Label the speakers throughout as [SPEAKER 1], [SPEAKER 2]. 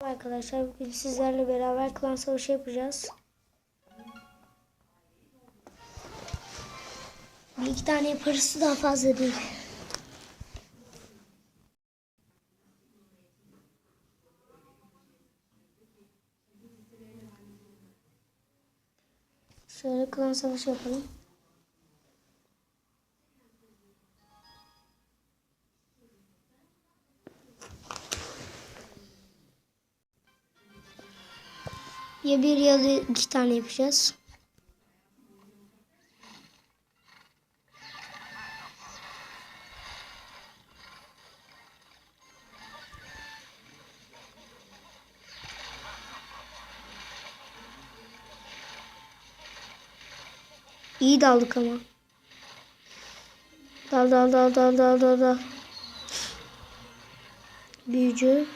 [SPEAKER 1] Arkadaşlar bugün sizlerle beraber klan savaşı yapacağız. Bir iki tane yaparız daha fazla değil. Şöyle klan savaşı yapalım. Ya bir ya da iki tane yapacağız. İyi daldık ama. Dal dal dal dal dal dal dal. Büyücü.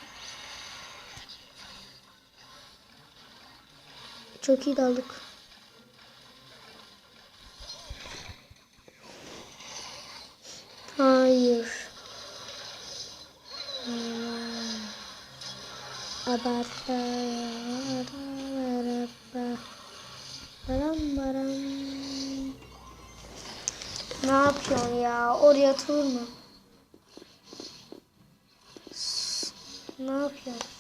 [SPEAKER 1] Çok iyi daldık. Hayır. Ne yapıyorsun ya? Oraya atılır mı? Ne yapıyorsun?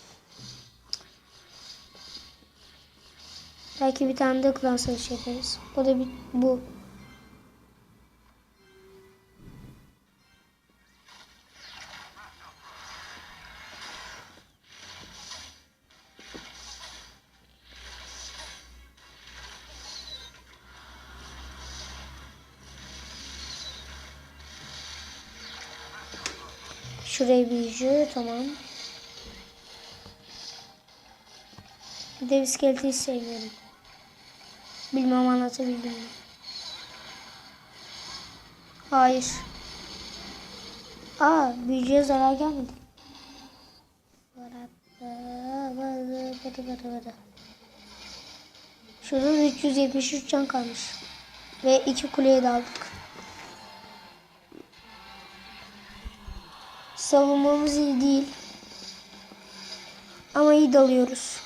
[SPEAKER 1] Belki bir tane de klan savaşı yaparız. Da bir, bu. Şuraya büyücü tamam. Bir de iskeleti sevmiyorum. Bilmem anlatabildim mi? Hayır. Aa büyücüye zarar gelmedi. Şurada 373 can kalmış. Ve iki kuleye daldık. Savunmamız iyi değil. Ama iyi dalıyoruz.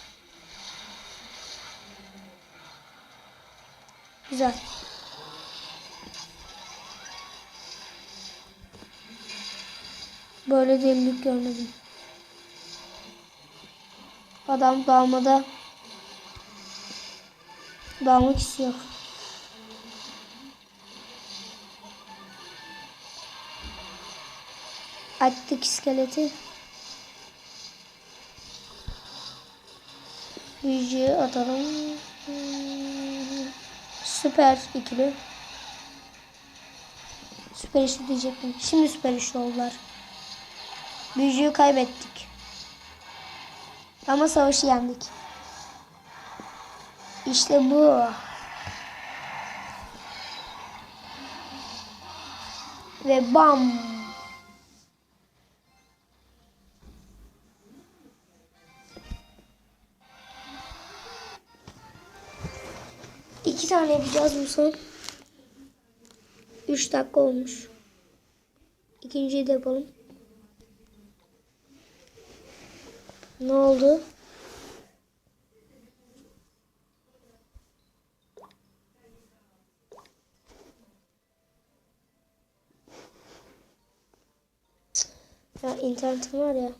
[SPEAKER 1] Güzel. Böyle delilik görmedim. Adam dalmada dalmak istiyor. Açtık iskeleti. Büyücüye atalım. Hmm. Süper ikili. Süper üçlü diyecektim. Şimdi süper üçlü oldular. Büyücüyü kaybettik. Ama savaşı yendik. İşte bu. Ve bam. Tane yapacağız bu son. Üç dakika olmuş. İkinciyi de yapalım. Ne oldu? Ya internetim var ya.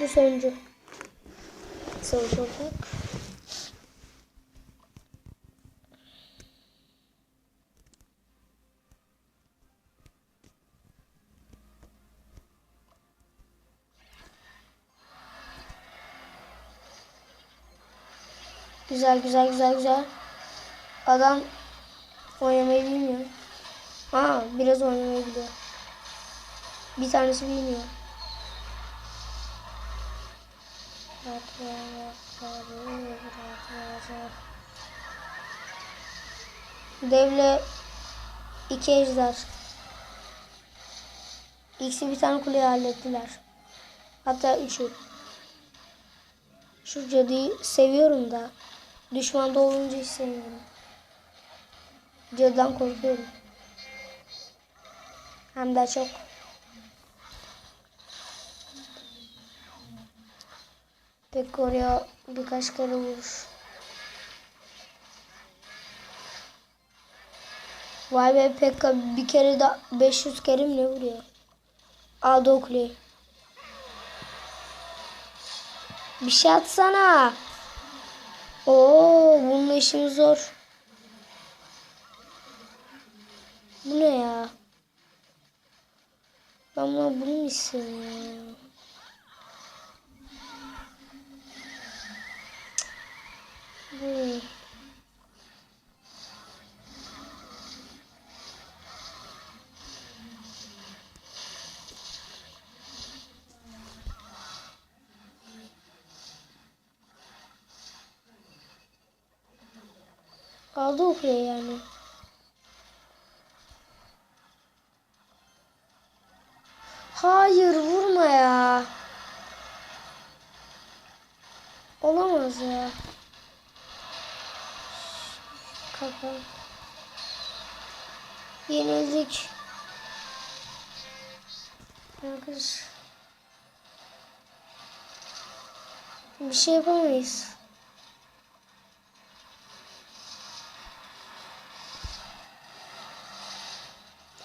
[SPEAKER 1] Bu sonuncu. Savaş olacak. Güzel güzel güzel güzel. Adam oynamayı bilmiyor. Ha biraz oynamayı biliyor. Bir tanesi bilmiyor. Devle iki ejder. İkisi bir tane kuleyi hallettiler. Hatta üçü. Şu cadıyı seviyorum da düşmanda olunca hiç sevmiyorum. Cadıdan korkuyorum. Hem de çok. Pek oraya birkaç kere vurur. Vay be Pekka bir kere de 500 kere mi ne vuruyor? Aldı o. Bir şey atsana. Oo, bunun işimiz zor. Bu ne ya? Ben bunu istiyorum? Cık. Bu ne? Aldı o yani. Kafa. Yenildik. Arkadaş. Bir şey yapamayız.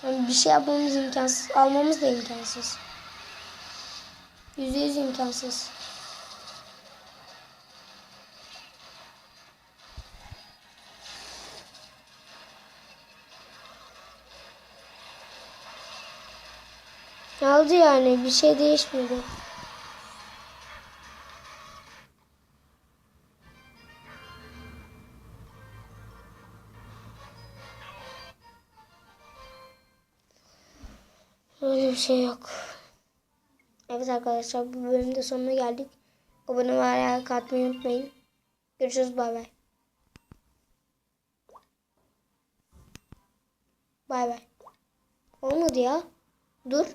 [SPEAKER 1] Yani bir şey yapmamız imkansız. Almamız da imkansız. Yüzde yüz imkansız. Aldı yani bir şey değişmedi. Öyle bir şey yok. Evet arkadaşlar bu bölümde sonuna geldik. Abone ve like atmayı unutmayın. Görüşürüz bay bay. Bay bay. Olmadı ya. Dur.